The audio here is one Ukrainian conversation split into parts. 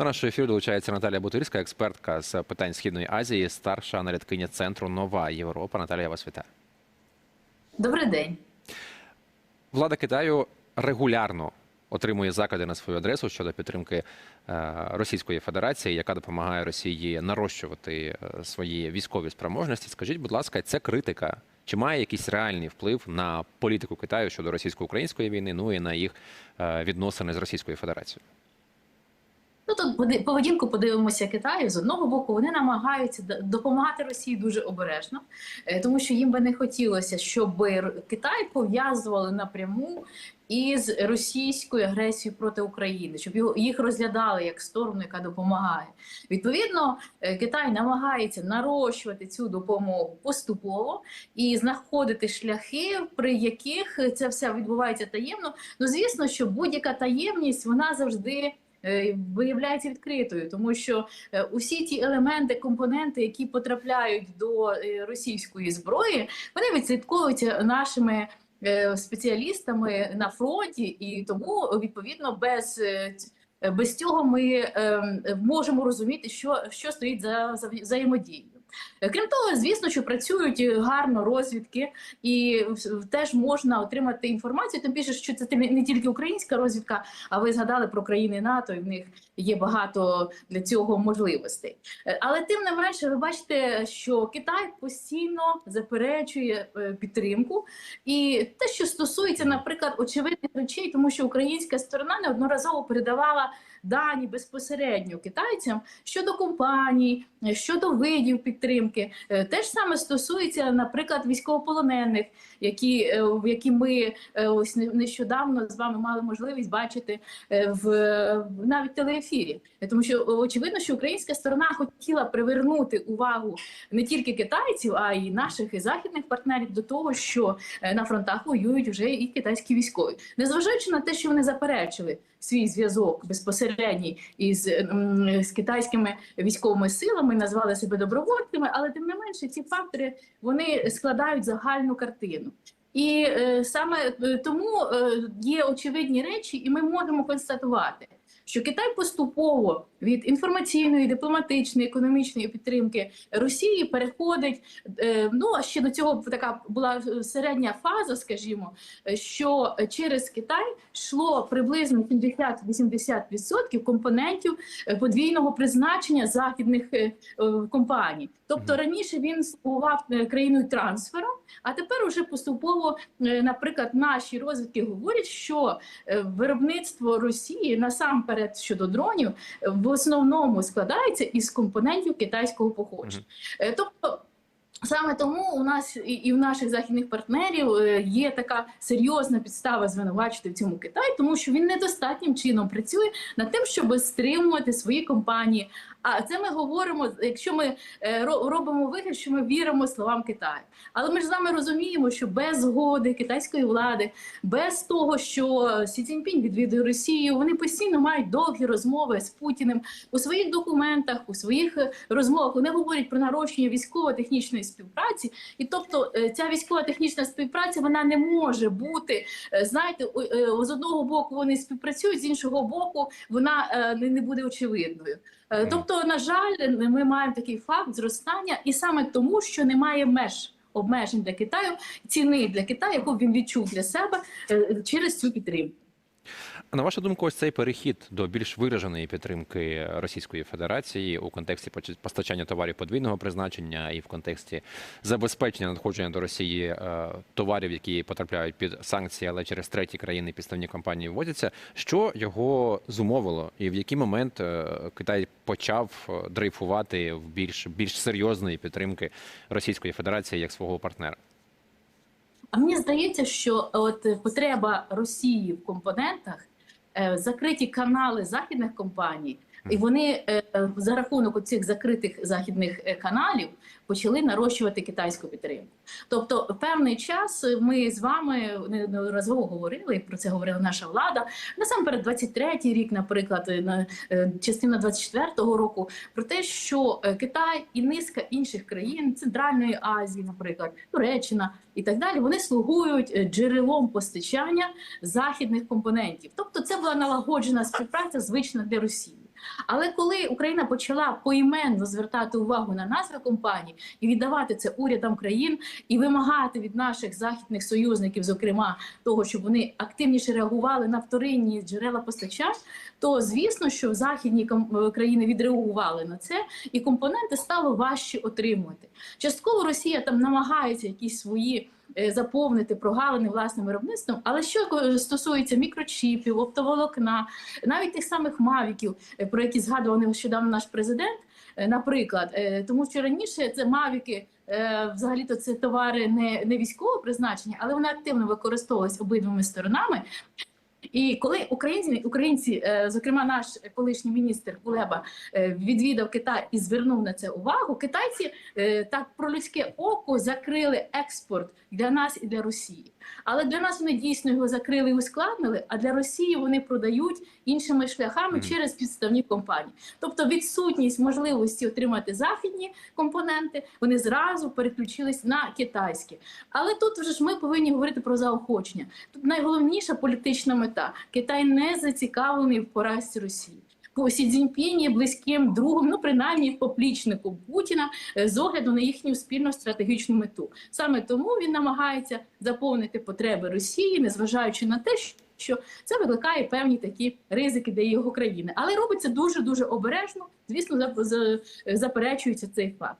До нашого ефіру долучається Наталія Бутирська, експертка з питань Східної Азії, старша аналіткиня центру Нова Європа. Наталія, вас вітаю. Добрий день. Влада Китаю регулярно отримує закиди на свою адресу щодо підтримки е, Російської Федерації, яка допомагає Росії нарощувати е, свої військові спроможності. Скажіть, будь ласка, це критика? Чи має якийсь реальний вплив на політику Китаю щодо російсько-української війни, ну і на їх е, відносини з Російською Федерацією? Ну тут поведінку подивимося Китаю. З одного боку, вони намагаються допомагати Росії дуже обережно, е, тому що їм би не хотілося, щоб Китай пов'язували напряму із російською агресією проти України, щоб його їх розглядали як сторону, яка допомагає. Відповідно, е, Китай намагається нарощувати цю допомогу поступово і знаходити шляхи, при яких це все відбувається таємно. Ну звісно, що будь-яка таємність вона завжди. Е, Виявляється відкритою, тому що е, усі ті елементи, компоненти, які потрапляють до е, російської зброї, вони відслідковуються нашими спеціалістами на фронті, і тому відповідно без. Без цього ми можемо розуміти, що, що стоїть за, за взаємодією. Крім того, звісно, що працюють е, гарно розвідки, і теж можна отримати інформацію. Тим більше, що це не тільки українська розвідка, а ви згадали про країни НАТО, і в них є багато для цього можливостей. Е, Але тим не менше, ви бачите, що Китай постійно заперечує е, підтримку, і те, що стосується, наприклад, очевидних речей, тому що українська сторона неодноразово передавала дані безпосередньо китайцям щодо компаній, щодо видів підтримки. Е, Те ж саме стосується, наприклад, військовополонених, які, е, які ми е, ось не- нещодавно з вами мали можливість бачити в навіть телеефірі. Тому що очевидно, що українська сторона хотіла привернути увагу не тільки китайців, а й наших і західних партнерів до того, що на фронтах воюють вже і китайські військові, незважаючи на те, що вони заперечили свій зв'язок безпосередній із, з китайськими військовими силами, назвали себе добровольцями, але тим не менше ці фактори вони складають загальну картину. І е, саме е, тому е, є очевидні речі, і ми можемо констатувати, що Китай поступово від інформаційної, дипломатичної, економічної підтримки Росії переходить. Е, ну а ще до цього така була середня фаза, скажімо, е, що через Китай йшло приблизно 70-80% компонентів е, подвійного призначення західних е, е, компаній. Тобто раніше він слугував е, країною трансфером, а тепер уже поступово, е, наприклад, наші розвідки говорять, що е, виробництво Росії насамперед щодо дронів е, в основному складається із компонентів китайського походження. Е, Тобто. Саме тому у нас і, в наших західних партнерів е, є така серйозна підстава звинувачити в цьому Китай, тому що він недостатнім чином працює над тим, щоб стримувати свої компанії. А це ми говоримо, якщо ми е, робимо вигляд, що ми віримо словам Китаю. Але ми ж з вами розуміємо, що без згоди китайської влади, без того, що Сі Цзіньпінь відвідує Росію, вони постійно мають довгі розмови з Путіним у своїх документах, у своїх е, розмовах. Вони говорять про нарощення військово-технічної співпраці, і тобто е, ця військово-технічна співпраця вона не може бути. е, Знаєте, е, з одного боку вони співпрацюють, з іншого боку, вона не буде очевидною. Тобто, на жаль, ми маємо такий факт зростання, і саме тому, що немає меж. Обмежень для Китаю, ціни для Китаю, яку він відчув для себе через цю підтримку. На вашу думку, ось цей перехід до більш вираженої підтримки Російської Федерації у контексті постачання товарів подвійного призначення і в контексті забезпечення надходження до Росії е, товарів, які потрапляють під санкції, але через треті країни підставні компанії вводяться. Що його зумовило, і в який момент е, Китай почав е, дрейфувати в більш більш серйозної підтримки Російської Федерації як свого партнера? А мені здається, що от потреба Росії в компонентах, закриті канали західних компаній, і вони е, за рахунок цих закритих західних е, каналів почали нарощувати китайську підтримку. Тобто, певний час ми з вами неодноразово говорили, і про це говорила наша влада. Насамперед, 23-й рік, наприклад, е, на е, частина 24-го року, про те, що е, Китай і низка інших країн Центральної Азії, наприклад, Туреччина і так далі, вони слугують е, джерелом постачання західних компонентів. Тобто, це була налагоджена співпраця звична для Росії. Але коли Україна почала поіменно звертати увагу на назви компаній і віддавати це урядам країн і вимагати від наших західних союзників, зокрема того, щоб вони активніше реагували на вторинні джерела постачань, то звісно, що західні е, країни відреагували на це, і компоненти стало важче отримувати. Частково Росія там намагається якісь свої. Е, Заповнити прогалини власним виробництвом, але що е, стосується мікрочіпів, оптоволокна, навіть тих самих мавіків, е, про які згадував нещодавно наш президент, наприклад, тому що раніше це мавіки, взагалі-то це товари не, не військового призначення, але вони активно використовувалися обидвими сторонами. І коли українці, українці, е, зокрема наш колишній міністр Кулеба, е, відвідав Китай і звернув на це увагу, китайці е, так про людське око закрили експорт для нас і для Росії. Але для нас вони дійсно його закрили і ускладнили. А для Росії вони продають іншими шляхами через підставні компанії. Тобто відсутність можливості отримати західні компоненти, вони зразу переключились на китайські. Але тут вже ж ми повинні говорити про заохочення. Тут найголовніша політична мета: Китай не зацікавлений в поразці Росії. Сі Цзіньпінь є близьким другом, ну принаймні поплічником Путіна е, з огляду на їхню спільну стратегічну мету. Саме тому він намагається заповнити потреби Росії, незважаючи на те, що це викликає певні такі ризики для його країни. Але робиться дуже дуже обережно. Звісно, за- за- заперечується цей факт.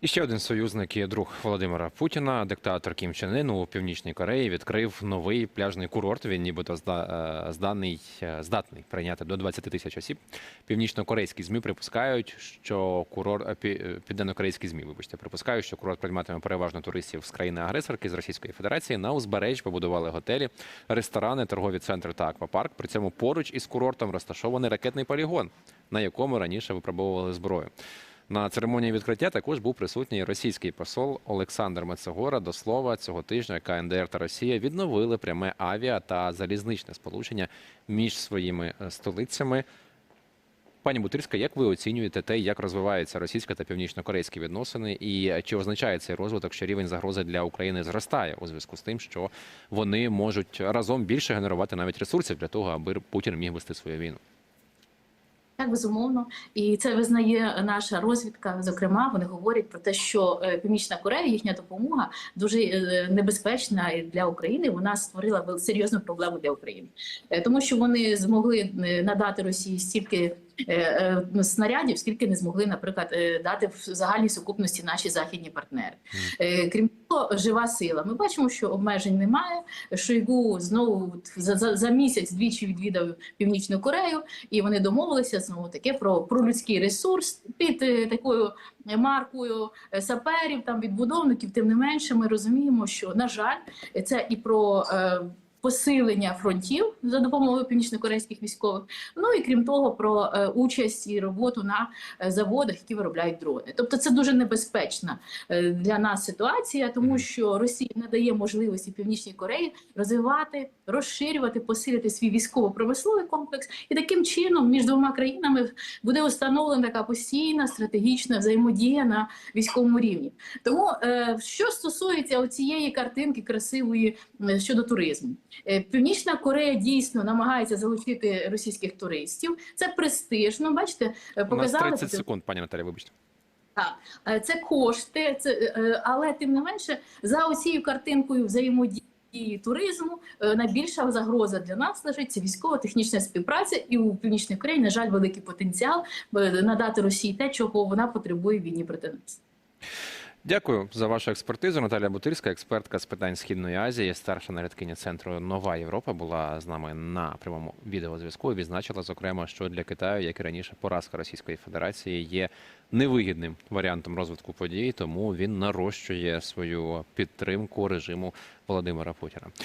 І ще один союзник і друг Володимира Путіна, диктатор Кім Чен Ын у північній Кореї відкрив новий пляжний курорт. Він нібито е, зданий е, здатний прийняти до 20 тисяч осіб. Північно-корейські змі припускають, що курорт е, пі- південно-корейські змі, вибачте, припускають, що курорт прийматиме переважно туристів з країни-агресорки з Російської Федерації. На узбережжі побудували готелі, ресторани, торгові центри та аквапарк. При цьому поруч із курортом розташований ракетний полігон, на якому раніше випробовували зброю. На церемонії відкриття також був присутній російський посол Олександр Мецегора. До слова, цього тижня КНДР та Росія відновили пряме авіа та залізничне сполучення між своїми е, столицями. Пані Бутирська, як ви оцінюєте те, як розвиваються російсько та північно-корейські відносини, і чи означає цей розвиток, що рівень загрози для України зростає у зв'язку з тим, що вони можуть разом більше генерувати навіть ресурсів для того, аби Путін міг вести свою війну? Так, безумовно, і це визнає наша розвідка. Зокрема, вони говорять про те, що е, Північна Корея, їхня допомога дуже е, небезпечна для України. Вона створила серйозну проблему для України, Е, тому що вони змогли надати Росії стільки снарядів, скільки не змогли, наприклад, е, дати в загальній сукупності наші західні партнери. Е, Крім того, жива сила. Ми бачимо, що обмежень немає. Шойгу знову за, за, за місяць двічі відвідав Північну Корею, і вони домовилися знову таке про, про людський ресурс під е, такою маркою е, саперів, там відбудовників. Тим не менше, ми розуміємо, що на жаль, це і про. Посилення фронтів за допомогою північнокорейських військових, ну і крім того, про е, участь і роботу на е, заводах, які виробляють дрони. Тобто, це дуже небезпечна е, для нас ситуація, тому що Росія не дає можливості Північній Кореї розвивати, розширювати, посилити свій військово-промисловий комплекс, і таким чином між двома країнами буде установлена така постійна стратегічна взаємодія на військовому рівні. Тому що стосується цієї картинки красивої щодо туризму, Північна Корея дійсно намагається залучити російських туристів. Це престижно. Бачите, е, У нас показали 30 секунд, пані Наталі, вибачте. Е, це кошти, це е, але тим не менше за оцією картинкою взаємодії туризму е, найбільша загроза для нас лежить це військово-технічна співпраця, і у північній Кореї, на жаль, великий потенціал е, надати Росії те, чого вона потребує в війні проти нас. Дякую за вашу експертизу. Наталія Бутирська, експертка з питань Східної Азії, старша нарядкиня центру Нова Європа, була з нами на прямому відеозв'язку. і Відзначила, зокрема, що для Китаю, як і раніше, поразка Російської Федерації є невигідним варіантом розвитку подій, тому він нарощує свою підтримку режиму Володимира Путіна.